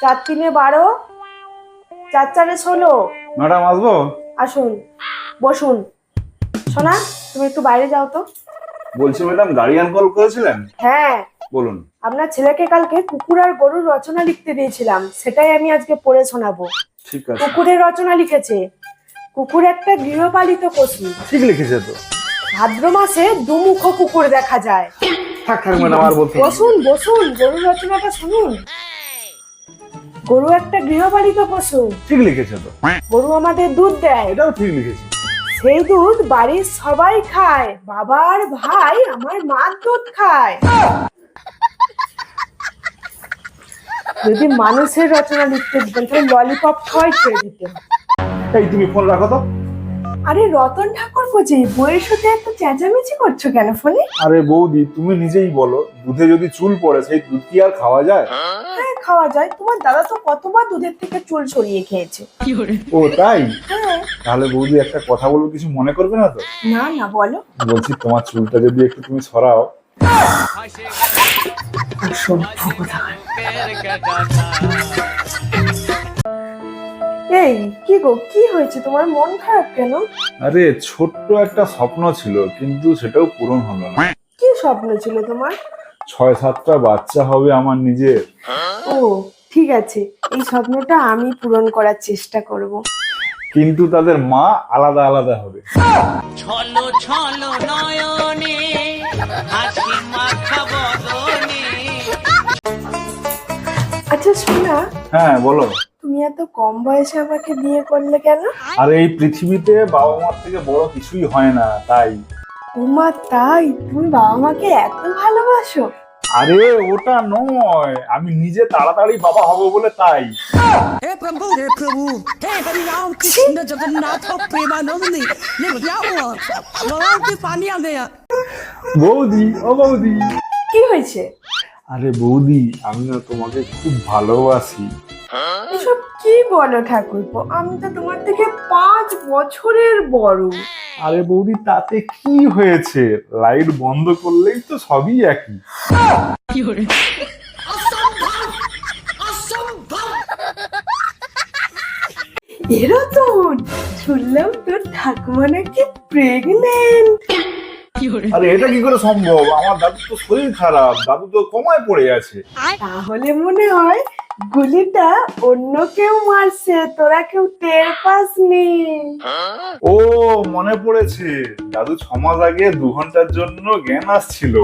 চার তিনে বারো। চার চারে ষোলো। ম্যাডাম আসব? আসুন বসুন। সোনা তুমি একটু বাইরে যাও তো। বলছি ম্যাডাম গার্ডিয়ান কল করেছিলেন? হ্যাঁ। বলুন। আপনার ছেলেকে কালকে কুকুর আর গরুর রচনা লিখতে দিয়েছিলাম। সেটাই আমি আজকে পড়ে শোনাবো। ঠিক আছে। কুকুরের রচনা লিখেছে। কুকুর একটা গৃহপালিত পশু। ঠিক লিখেছে তো। ভাদ্র মাসে দুমুখ কুকুর দেখা যায়। থাক থাক ম্যাডাম আর বলতে বসুন বসুন গরুর রচনাটা শুনুন। গরু একটা গৃহপালিত পশু। ঠিক লিখেছে তো। গরু আমাদের দুধ দেয়। এটাও ঠিক লিখেছে। সেই দুধ বাড়ির সবাই খায়। বাবার ভাই আমার মার দুধ খায়। যদি মানুষের রচনা লিখতে দিতেন তাহলে ললিপপ খাওয়াই ছেড়ে দিতেন। এই তুমি ফোন রাখো তো। আরে রতন ঠাকুর বুঝি বইয়ের সাথে এত চেঁচামেচি করছ কেন ফোনে? আরে বৌদি তুমি নিজেই বলো দুধে যদি চুল পড়ে সেই দুধ কি আর খাওয়া যায়? হ্যাঁ খাওয়া যায়। তোমার দাদা তো কতবার দুধের থেকে চুল সরিয়ে খেয়েছে। ও তাই? হ্যাঁ। তাহলে বৌদি একটা কথা বলব কিছু মনে করবে না তো? না না বলো। বলছি তোমার চুলটা যদি একটু তুমি সরাও এই কি গো কি হয়েছে? তোমার মন খারাপ কেন? আরে ছোট্ট একটা স্বপ্ন ছিল কিন্তু সেটাও পূরণ হলো না। কি স্বপ্ন ছিল তোমার? ছয় সাতটা বাচ্চা হবে আমার নিজের। ও ঠিক আছে। এই স্বপ্নটা আমি পূরণ করার চেষ্টা করব। কিন্তু তাদের মা আলাদা আলাদা হবে। ছলো ছলো নয়নে হাসি মাখা বদনে। আচ্ছা শোনা। হ্যাঁ বলো। এত কম বয়সে আমাকে বিয়ে করলে কেন? আর এই পৃথিবীতে বাবা মার থেকে বড় কিছুই হয় না তাই। ওমা তাই? তুমি বাবা মাকে এত ভালোবাসো? আরে ওটা নয় আমি নিজে তাড়াতাড়ি বাবা হব বলে তাই। হে প্রভু হে প্রভু বৌদি ও বৌদি। কি হয়েছে? আরে বৌদি আমিও তোমাকে খুব ভালোবাসি। এসব কি বলো ঠাকুরপো? আমি তো তোমার থেকে পাঁচ বছরের বড়। আরে বৌদি তাতে কি হয়েছে? লাইট বন্ধ করলেই তো সবই একই। এরতন শুনলাম তোর ঠাকুমা নাকি প্রেগনেন্ট আরে এটা কি করে সম্ভব? আমার দাদু তো শরীর খারাপ দাদু তো কমায় পড়ে আছে। তাহলে মনে হয় গুলিটা অন্য কেউ মারছে, তোরা কেউ টের পাসনি। ও, মনে পড়েছে। দাদু ছমাস আগে দু ঘণ্টার জন্য জ্ঞান আসছিল।